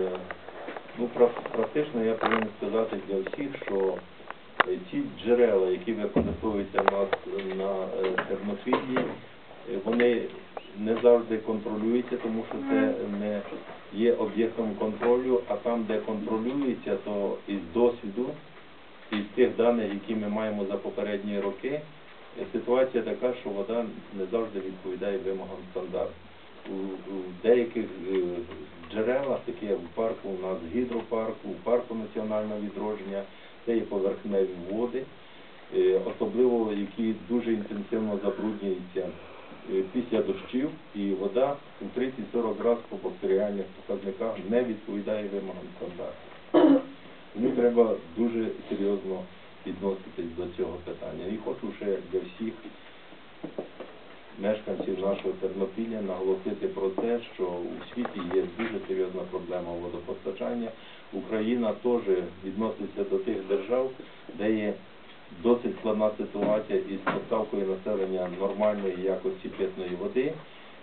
Е, Ну, прак- практично я повинен сказати для всіх, що е, ці джерела, які використовуються в нас на е, е, вони не завжди контролюються, тому що це не є об'єктом контролю, а там, де контролюється, то із досвіду, із тих даних, які ми маємо за попередні роки, е, ситуація така, що вода не завжди відповідає вимогам стандарту. У, у деяких джерелах, такі як в парку, у нас гідропарку, у парку національного відродження, це є поверхневі води, е, особливо які дуже інтенсивно забруднюються е, після дощів, і вода у 30-40 разів по бактеріальних показниках не відповідає вимогам стандарту. Тому треба дуже серйозно відноситись до цього питання. І хочу ще для всіх мешканців нашого Тернопілля наголосити про те, що у світі є дуже серйозна проблема водопостачання. Україна теж відноситься до тих держав, де є досить складна ситуація із поставкою населення нормальної якості питної води.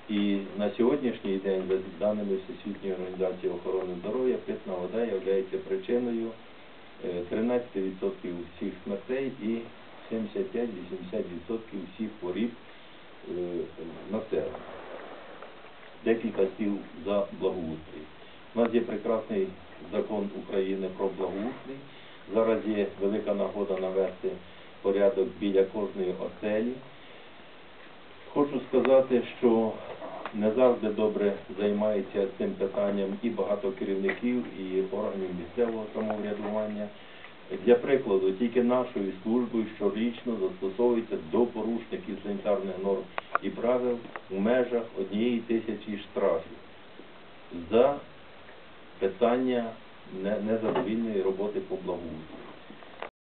І на сьогоднішній день, за даними Всесвітньої організації охорони здоров'я, питна вода є причиною е, 13% всіх смертей і 75-80% всіх хворіб е, населення. Декілька слів за благоустрій. У нас є прекрасний закон України про благоустрій. Зараз є велика нагода навести порядок біля кожної оселі. Хочу сказати, що не завжди добре займається цим питанням і багато керівників, і органів місцевого самоврядування. Для прикладу, тільки нашою службою щорічно застосовується до порушників санітарних норм правил у межах однієї тисячі штрафів за питання незадовільної роботи по благоустрою.